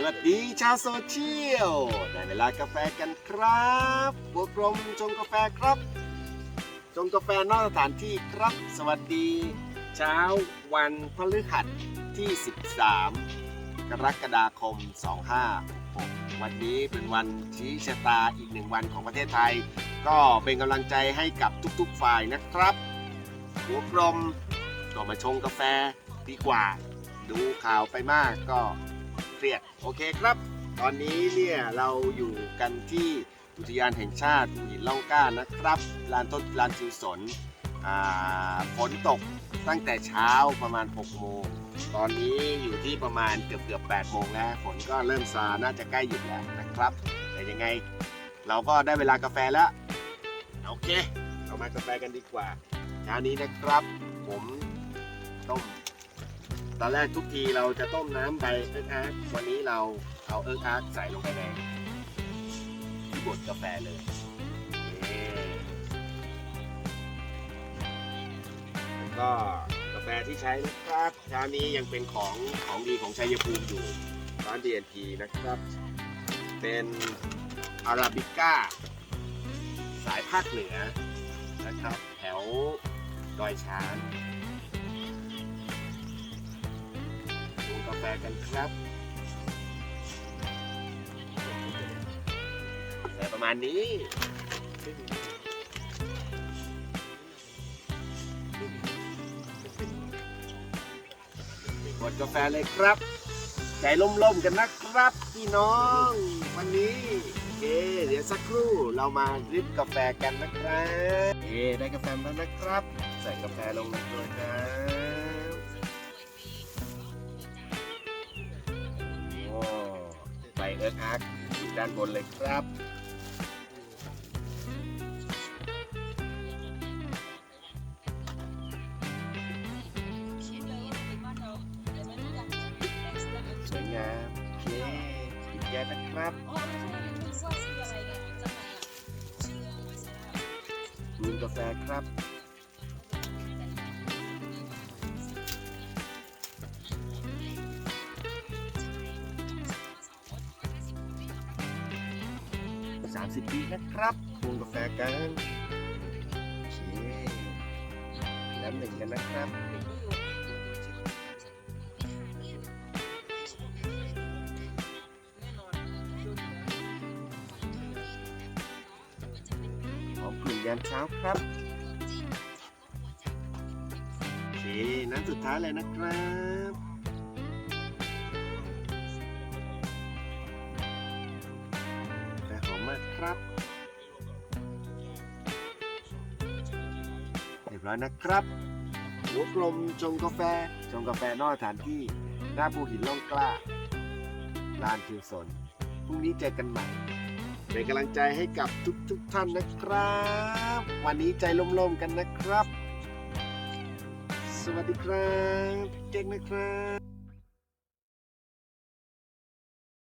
สวัสดีชาวโซเชียลได้เวลากาแฟกันครับบัวกลมชงกาแฟครับ ชงกาแฟนอกสถานที่ครับ สวัสดี เช้าวันพฤหัสที่ 13 กรกฎาคม 2566วันนี้เป็นวันชี้ชะตาอีกหนึ่งวันของประเทศไทย ก็เป็นกำลังใจให้กับทุกๆฝ่ายนะครับหัวกลมก็มาชงกาแฟดีกว่า ดูข่าวไปมากก็ เครียดโอเคครับ ตอนนี้เนี่ยเราอยู่กันที่อุทยานแห่งชาติภูหินล่องก้านะครับลานต้นลานจิวสนฝนตกตั้งแต่เช้าประมาณ 6 โมง ตอนนี้อยู่ที่ประมาณเกือบเกือบ8โมงแล้ว ฝนก็เริ่มซา น่าจะใกล้หยุดแล้วนะครับ แต่ยังไงเราก็ได้เวลากาแฟแล้ว โอเค เรามากาแฟกันดีกว่าเช้านี้นะครับ ผมต้ม ตอนแรกทุกทีเราจะต้มน้ำใบเอิร์กอาร์วันนี้เราเอาเอิร์กอาร์ใส่ลงไปในที่บดกาแฟเลยนี่แล้วก็กาแฟที่ใช้นะครับชานี้ยังเป็นของของดีของชัยภูมิอยู่ร้าน DNP นะครับ เป็นอาราบิก้า สายภาคเหนือนะครับ แถวดอยช้าง กันครับแต่ประมาณนี้กดกาแฟเลยครับ ใจล่มๆกันนะครับพี่น้อง วันนี้โอเคเดี๋ยวสักครู่เรามาริบกาแฟกันนะครับเอได้กาแฟมาแล้วนะครับ ใส่กาแฟลงไปด้วยครั เอิร์กอาร์กอยู่ด้านบนเลยครับสวยงามโอเคปิดแก๊สนะครับดื่มกาแฟครับ 30 ปีนะครับปรุงกาแฟกันโอเคน้ำหนึ่งกันนะครับหอมกลิ่นยามเช้าครับโอเคน้ำสุดท้ายเลยนะครับ ครับ เรียบร้อยนะครับหัวกลมชงกาแฟชงกาแฟนอกสถานที่ หน้าภูหินล่องกล้า ลานทิวสนพรุ่งนี้เจอกันใหม่ เป็นกำลังใจให้กับทุกๆทท่านนะครับ วันนี้ใจล่มๆกันนะครับ สวัสดีครับเจ๊งนะครับ